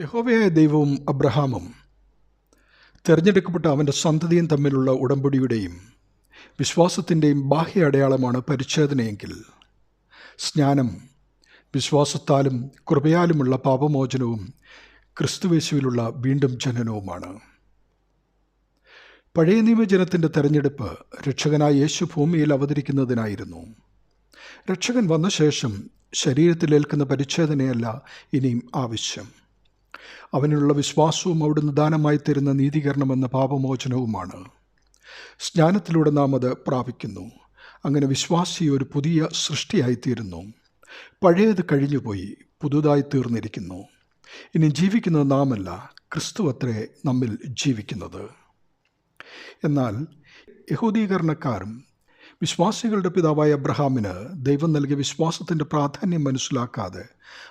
യഹോവയായ ദൈവവും അബ്രഹാമും തിരഞ്ഞെടുക്കപ്പെട്ട അവന്റെ സന്തതിയും തമ്മിലുള്ള ഉടമ്പടിയുടെയും വിശ്വാസത്തിന്റെയും ബാഹ്യ അടയാളമാണ് പരിച്ഛേദനയെങ്കിൽ സ്നാനം വിശ്വാസത്താലും കൃപയാലുമുള്ള പാപമോചനവും ക്രിസ്തുവേശുവിലുള്ള വീണ്ടും ജനനവുമാണ്. പഴയ നിയമജനത്തിന്റെ തെരഞ്ഞെടുപ്പ് രക്ഷകനായ യേശു ഭൂമിയിൽ അവതരിക്കുന്നതിനായിരുന്നു. രക്ഷകൻ വന്ന ശേഷം ശരീരത്തിലേൽക്കുന്ന പരിച്ഛേദനയല്ല ഇനിയും ആവശ്യം. അവനുള്ള വിശ്വാസവും അവിടുന്ന് ദാനമായി തരുന്ന നീതീകരണമെന്ന പാപമോചനവുമാണ്. സ്നാനത്തിലൂടെ നാം അത് പ്രാപിക്കുന്നു. അങ്ങനെ വിശ്വാസി ഒരു പുതിയ സൃഷ്ടിയായിത്തീരുന്നു. പഴയത് കഴിഞ്ഞുപോയി പുതുതായി തീർന്നിരിക്കുന്നു. ഇനി ജീവിക്കുന്നത് നാമല്ല ക്രിസ്തു അത്രേ നമ്മിൽ ജീവിക്കുന്നത്. എന്നാൽ യഹൂദീകരണക്കാരും വിശ്വാസികളുടെ പിതാവായ അബ്രഹാമിന് ദൈവം നൽകിയ വിശ്വാസത്തിന്റെ പ്രാധാന്യം മനസ്സിലാക്കാതെ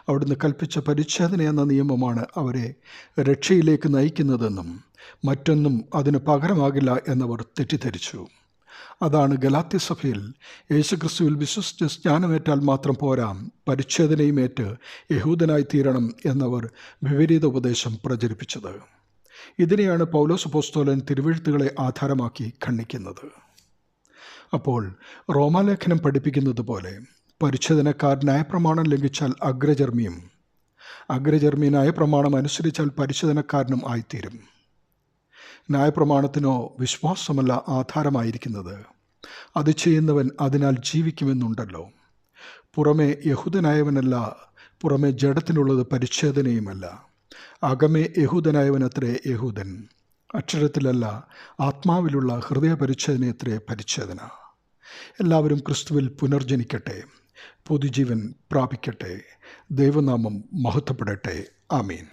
അവിടുന്ന് കൽപ്പിച്ച പരിച്ഛേദന എന്ന നിയമമാണ് അവരെ രക്ഷയിലേക്ക് നയിക്കുന്നതെന്നും മറ്റൊന്നും അതിന് പകരമാകില്ല എന്നവർ തെറ്റിദ്ധരിച്ചു. അതാണ് ഗലാത്യ സഭയിൽ യേശുക്രിസ്തുവിൽ വിശ്വസിച്ച് സ്നാനമേറ്റാൽ മാത്രം പോരാം പരിച്ഛേദനയും ഏറ്റ് യഹൂദനായി തീരണം എന്നവർ വിപരീത ഉപദേശം പ്രചരിപ്പിച്ചത്. ഇതിനെയാണ് പൗലോസ് പോസ്തോലൻ തിരുവഴുത്തുകളെ ആധാരമാക്കി ഖണ്ഡിക്കുന്നത്. അപ്പോൾ റോമാലേഖനം പഠിപ്പിക്കുന്നത് പോലെ പരിച്ഛേദനക്കാർ പ്രമാണം ലംഘിച്ചാൽ അഗ്രചർമ്മിയും അഗ്രചർമ്മി പ്രമാണം അനുസരിച്ചാൽ പരിച്ഛേദനക്കാരനും ആയിത്തീരും. ന്യായപ്രമാണത്തിനോ വിശ്വാസമല്ല ആധാരമായിരിക്കുന്നത്. അത് ചെയ്യുന്നവൻ അതിനാൽ ജീവിക്കുമെന്നുണ്ടല്ലോ. പുറമേ യഹൂദനായവനല്ല പുറമേ ജഡത്തിനുള്ളത് പരിച്ഛേദനയുമല്ല. അകമേ യഹൂദനായവനത്രേ യഹൂദൻ. അക്ഷരത്തിലല്ല ആത്മാവിലുള്ള ഹൃദയ പരിച്ഛേദനയത്രേ പരിച്ഛേദന. എല്ലാവരും ക്രിസ്തുവിൽ പുനർജനിക്കട്ടെ. പുതുജീവൻ പ്രാപിക്കട്ടെ. ദൈവനാമം മഹത്വപ്പെടട്ടെ. ആമീൻ.